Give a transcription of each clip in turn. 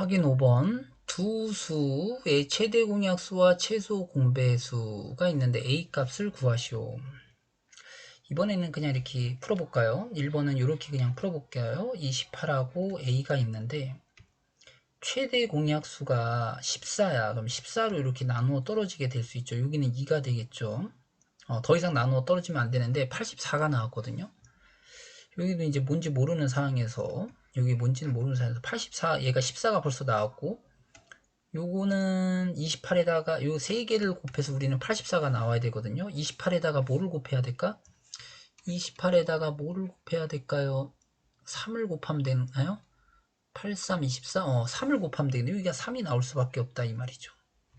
확인 5번 두 수의 최대 공약수와 최소 공배수가 있는데 A 값을 구하시오. 이번에는 그냥 이렇게 풀어볼까요? 1번은 이렇게 그냥 풀어볼게요. 28하고 A가 있는데 최대 공약수가 14야. 그럼 14로 이렇게 나누어 떨어지게 될 수 있죠. 여기는 2가 되겠죠. 어, 더 이상 나누어 떨어지면 안 되는데 84가 나왔거든요. 여기도 이제 뭔지 모르는 상황에서 여기 뭔지는 모르는 상황에서 84 얘가 14가 벌써 나왔고 요거는 28에다가 요 세 개를 곱해서 우리는 84가 나와야 되거든요. 28에다가 뭐를 곱해야 될까? 28에다가 뭐를 곱해야 될까요? 3을 곱하면 되나요? 83, 24, 어, 3을 곱하면 되겠네요. 여기가 3이 나올 수밖에 없다 이 말이죠.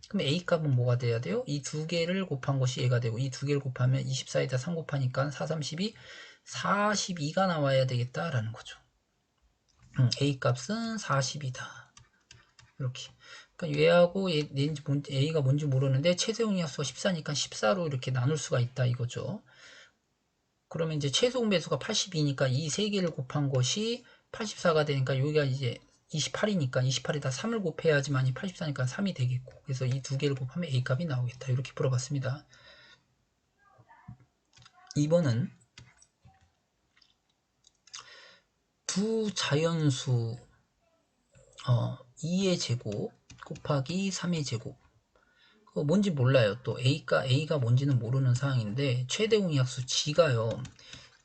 그럼 A 값은 뭐가 돼야 돼요? 이 두 개를 곱한 것이 얘가 되고 이 두 개를 곱하면 24에다 3 곱하니까 4, 32, 42가 나와야 되겠다라는 거죠. 음, A 값은 40이다. 이렇게. 그러니까 얘하고 A가 뭔지 모르는데 최소공약수가 14니까 14로 이렇게 나눌 수가 있다 이거죠. 그러면 이제 최소 공 배수가 82니까 이 세 개를 곱한 것이 84가 되니까 여기가 이제 28이니까 28에다 3을 곱해야지만 이 84니까 3이 되겠고 그래서 이 두 개를 곱하면 A 값이 나오겠다 이렇게 풀어봤습니다. 2번은 두 자연수 어, 2의 제곱 곱하기 3의 제곱. 그거 뭔지 몰라요. 또 A가 A가 뭔지는 모르는 상황인데 최대 공약수 G가요.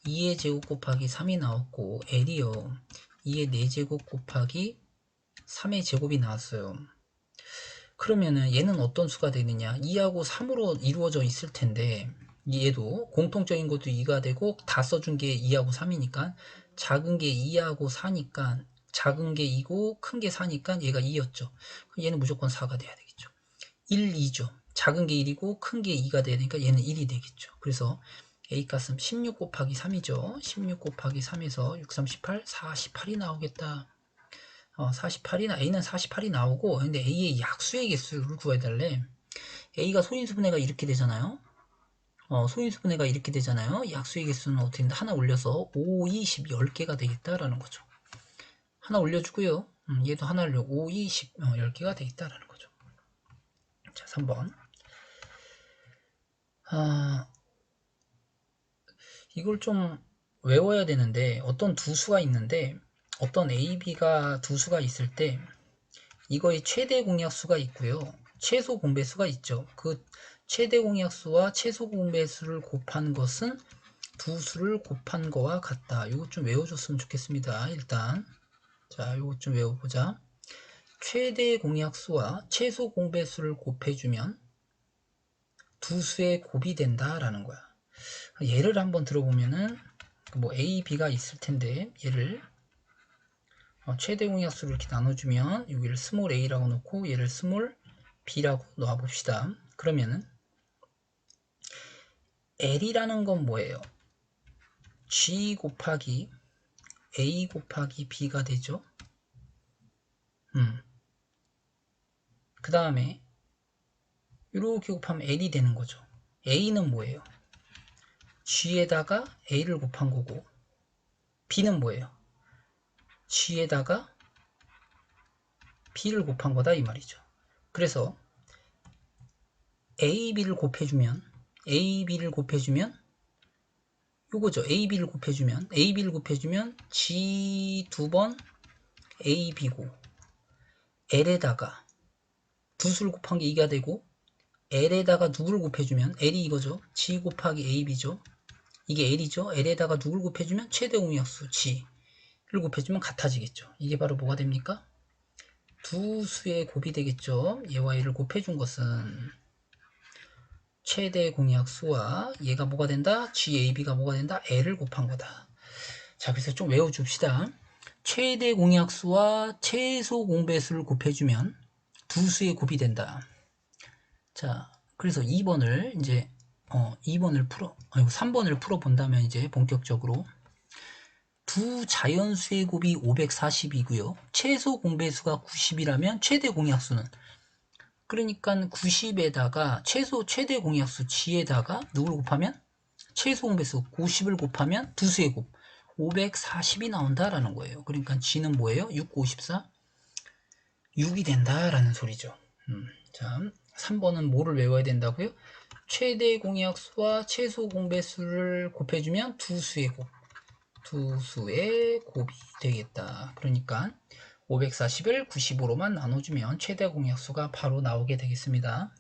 2의 제곱 곱하기 3이 나왔고 L이요. 2의 4제곱 곱하기 3의 제곱이 나왔어요. 그러면은 얘는 어떤 수가 되느냐? 2하고 3으로 이루어져 있을 텐데 얘도 공통적인 것도 2가 되고 다 써준 게 2하고 3이니까 작은 게 2하고 4니까 작은 게 2고 큰 게 4니까 얘가 2였죠. 얘는 무조건 4가 돼야 되겠죠. 1, 2죠. 작은 게 1이고 큰 게 2가 돼야 되니까 얘는 1이 되겠죠. 그래서 A 값은 16 곱하기 3이죠. 16 곱하기 3에서 6, 3, 18, 48이 나오겠다. 어, 48이나 A는 48이 나오고 근데 A의 약수의 개수를 구해달래. A가 소인수분해가 이렇게 되잖아요. 어, 소인수분해가 이렇게 되잖아요. 약수의 개수는 어떻게 된다? 하나 올려서 5, 20, 10개가 되겠다라는 거죠. 하나 올려주고요. 음, 얘도 하나 올려 5, 20, 어, 10개가 되겠다라는 거죠. 자, 3번. 아, 이걸 좀 외워야 되는데 어떤 두 수가 있는데 어떤 A, B가 두 수가 있을 때 이거의 최대 공약수가 있고요. 최소 공배수가 있죠. 그 최대 공약수와 최소 공배수를 곱한 것은 두 수를 곱한 거와 같다. 이것 좀 외워줬으면 좋겠습니다. 일단 자, 이것 좀 외워보자. 최대 공약수와 최소 공배수를 곱해주면 두 수의 곱이 된다라는 거야. 예를 한번 들어보면은 뭐 A, B가 있을 텐데 얘를 어, 최대 공약수를 이렇게 나눠주면 여기를 스몰 a라고 놓고 얘를 스몰 b라고 놓아봅시다. 그러면은 l이라는 건 뭐예요? g 곱하기 a 곱하기 b가 되죠. 음. 그 다음에 이렇게 곱하면 l이 되는 거죠. a는 뭐예요? g에다가 a를 곱한 거고 b는 뭐예요? g에다가 b를 곱한 거다 이 말이죠. 그래서 a, b를 곱해주면 a, b를 곱해주면 요거죠. a, b를 곱해주면 a, b를 곱해주면 g 두 번 a, b고 l에다가 두 수를 곱한 게 2가 되고 l에다가 누구를 곱해주면 l이 이거죠. g 곱하기 a, b죠. 이게 l이죠. l에다가 누구를 곱해주면 최대 공약수 g 를 곱해주면 같아지겠죠. 이게 바로 뭐가 됩니까? 두 수의 곱이 되겠죠. 얘와 얘를 곱해준 것은 최대 공약 수와 얘가 뭐가 된다? GAB가 뭐가 된다? L을 곱한 거다. 자, 그래서 좀 외워줍시다. 최대 공약 수와 최소 공배수를 곱해주면 두 수의 곱이 된다. 자, 그래서 2번을 이제 어, 2번을 풀어, 아니 3번을 풀어 본다면 이제 본격적으로 두 자연수의 곱이 540이고요. 최소 공배수가 90이라면 최대 공약수는 그러니까 90에다가 최소 최대 공약수 G에다가 누구를 곱하면 최소 공배수 90을 곱하면 두 수의 곱 540이 나온다라는 거예요. 그러니까 G는 뭐예요? 6, 54 6이 된다라는 소리죠. 음, 자, 3번은 뭐를 외워야 된다고요? 최대 공약수와 최소 공배수를 곱해주면 두 수의 곱, 두 수의 곱이 되겠다. 그러니까 540을 95로만 나눠주면 최대 공약수가 바로 나오게 되겠습니다.